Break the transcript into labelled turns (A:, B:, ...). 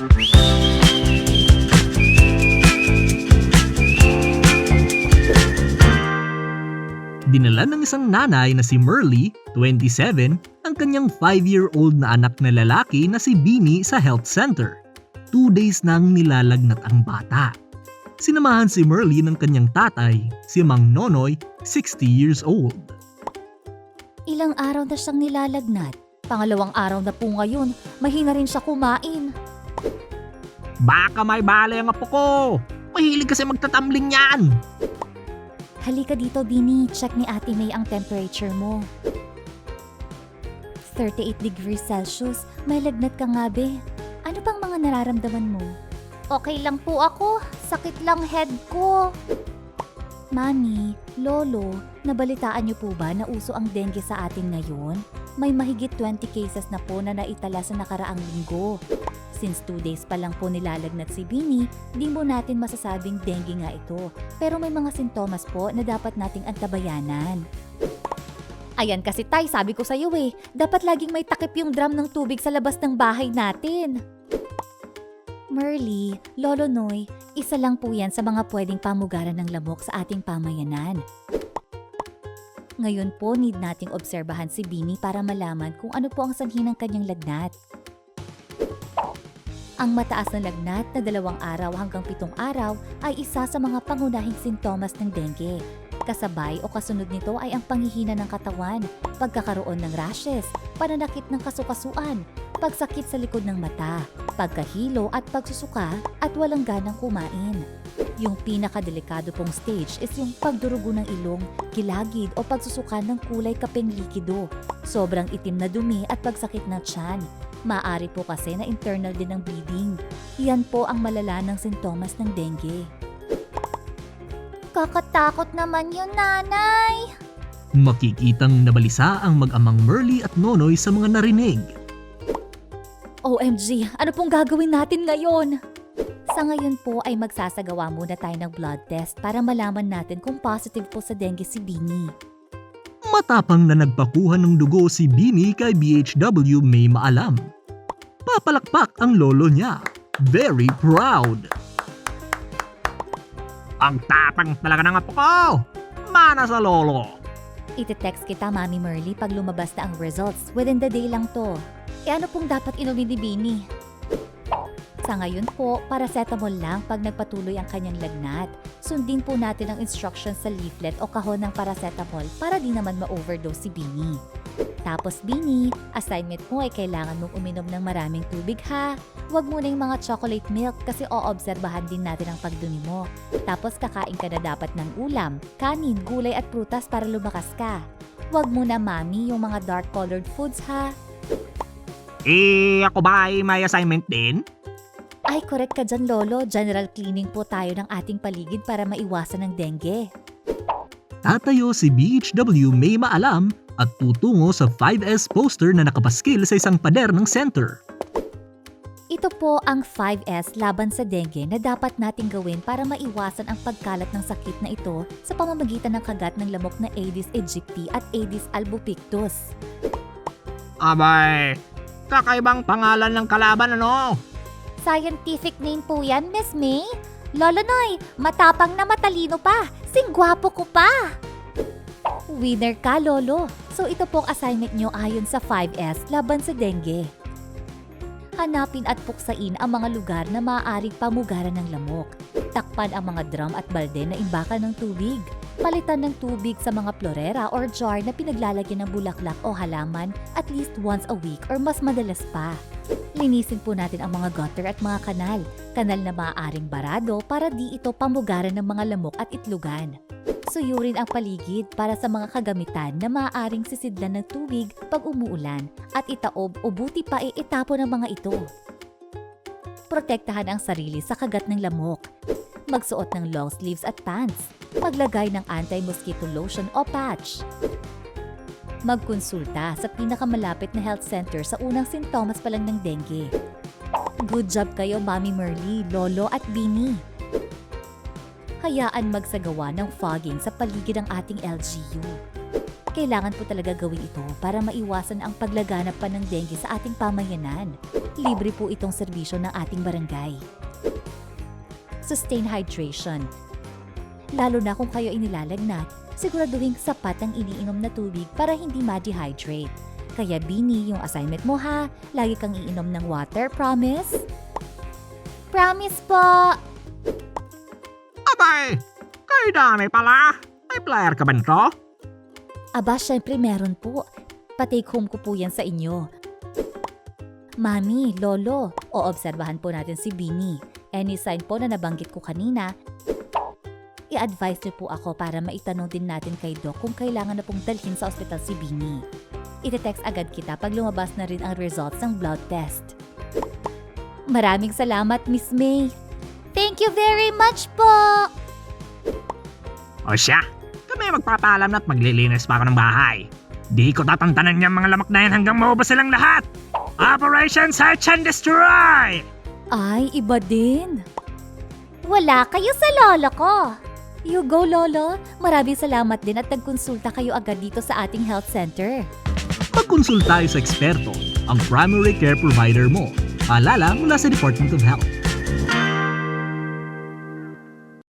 A: Dinala ng isang nanay na si Merly, 27, ang kanyang 5-year-old na anak na lalaki na si Bini sa health center. Two days nang nilalagnat ang bata. Sinamahan si Merly ng kanyang tatay, si Mang Nonoy, 60 years old.
B: Ilang araw na siyang nilalagnat. Pangalawang araw na po ngayon, mahina rin siya kumain.
A: Baka may bala ang apo ko! Mahilig kasi magtatambling yan!
B: Halika dito, Bini. Check ni Ate May ang temperature mo. 38 degrees Celsius. May lagnat ka nga, be. Ano pang mga nararamdaman mo? Okay lang po ako. Sakit lang head ko. Mami, Lolo, nabalitaan niyo po ba na uso ang dengue sa atin ngayon? May mahigit 20 cases na po na naitala sa nakaraang linggo. Since 2 days pa lang po nilalagnat si Bini, di mo natin masasabing dengue nga ito. Pero may mga sintomas po na dapat nating antabayanan. Ayan kasi tay, sabi ko sa'yo eh, dapat laging may takip yung drum ng tubig sa labas ng bahay natin. Merly, Lolo Noy, isa lang po yan sa mga pwedeng pamugaran ng lamok sa ating pamayanan. Ngayon po, need nating obserbahan si Bini para malaman kung ano po ang sanhi ng kanyang lagnat. Ang mataas na lagnat na dalawang araw hanggang pitong araw ay isa sa mga pangunahing sintomas ng dengue. Kasabay o kasunod nito ay ang panghihina ng katawan, pagkakaroon ng rashes, pananakit ng kasukasuan, pagsakit sa likod ng mata, pagkahilo at pagsusuka at walang ganang kumain. Yung pinakadelikado pong stage is yung pagdurugo ng ilong, kilagid o pagsusuka ng kulay kapeng likido, sobrang itim na dumi at pagsakit ng tiyan. Maari po kasi na internal din ng bleeding. Yan po ang malala ng sintomas ng dengue. Kakatakot naman yun, nanay!
A: Makikitang nabalisa ang mag-amang Merly at Nonoy sa mga narinig.
B: OMG, ano pong gagawin natin ngayon? Sa ngayon po ay magsasagawa muna tayo ng blood test para malaman natin kung positive po sa dengue si Bini.
A: Matapang na nagpakuha ng dugo si Bini kay BHW may maalam. Papalakpak ang lolo niya. Very proud. Ang tapang talaga ng apo ko! Mana sa lolo!
B: Ite-text kita, Mami Merly, pag lumabas na ang results. Within the day lang to. E ano pong dapat inumin ni Bini? Sa ngayon po, paracetamol lang pag nagpatuloy ang kanyang lagnat. Sundin po natin ang instructions sa leaflet o kahon ng paracetamol para di naman ma-overdose si Bini. Tapos Bini, assignment mo ay kailangan mong uminom ng maraming tubig ha. Huwag muna yung mga chocolate milk kasi oobserbahan din natin ang pagdumi mo. Tapos kakain ka na dapat ng ulam, kanin, gulay at prutas para lumakas ka. Huwag muna mami yung mga dark colored foods ha.
A: Eh, ako ba ay may assignment din?
B: Ay, correct ka dyan, Lolo. General cleaning po tayo ng ating paligid para maiwasan ng dengue.
A: Tatayo si BHW may maalam at tutungo sa 5S poster na nakapaskil sa isang pader ng center.
B: Ito po ang 5S laban sa dengue na dapat nating gawin para maiwasan ang pagkalat ng sakit na ito sa pamamagitan ng kagat ng lamok na Aedes aegypti at Aedes albopictus.
A: Abay, kakaibang pangalan ng kalaban ano?
B: Scientific name po yan, Miss May. Lolo Noy, matapang na matalino pa. Singwapo ko pa. Winner ka, Lolo. So ito po ang assignment nyo ayon sa 5S laban sa dengue. Hanapin at puksain ang mga lugar na maaaring pamugaran ng lamok. Takpan ang mga drum at balde na imbakan ng tubig. Palitan ng tubig sa mga florera or jar na pinaglalagyan ng bulaklak o halaman at least once a week or mas madalas pa. Linisin po natin ang mga gutter at mga kanal. Kanal na maaaring barado para di ito pamugaran ng mga lamok at itlugan. Suyurin ang paligid para sa mga kagamitan na maaaring sisidlan ng tubig pag umuulan at itaob o buti pa iitapo ng mga ito. Protektahan ang sarili sa kagat ng lamok. Magsuot ng long sleeves at pants. Maglagay ng anti-mosquito lotion o patch. Magkonsulta sa pinakamalapit na health center sa unang sintomas pa lang ng dengue. Good job kayo, Mami Merly, Lolo at Bini. Hayaan magsagawa ng fogging sa paligid ng ating LGU. Kailangan po talaga gawin ito para maiwasan ang paglaganap pa ng dengue sa ating pamayanan. Libre po itong serbisyo ng ating barangay. Sustain hydration. Lalo na kung kayo inilalagnat, siguraduhin sapat ang iniinom na tubig para hindi ma-dehydrate. Kaya Bini, yung assignment mo ha, lagi kang iinom ng water, promise? Promise po!
A: Abay! Kay dami pala! May player ka ba nito?
B: Aba, syempre meron po. Patake home ko po yan sa inyo. Mami, Lolo, oobserbahan po natin si Bini. Any sign po na nabanggit ko kanina, i-advise niyo po ako para maitanong din natin kay Doc kung kailangan na pong dalhin sa ospital si Bini. Ite-text agad kita pag lumabas na rin ang results ng blood test. Maraming salamat, Miss May. Thank you very much po!
A: O siya, kami magpapaalam na't maglilinis pa ako ng bahay. Di ko tatantanan yung mga lamak na yan hanggang maubos silang lahat! Operation Search and Destroy!
B: Ay, iba din. Wala kayo sa lolo ko. You go, Lolo. Maraming salamat din at nagkonsulta kayo agad dito sa ating health center.
A: Magkonsulta tayo sa eksperto, ang primary care provider mo. Paalala mula sa Department of Health.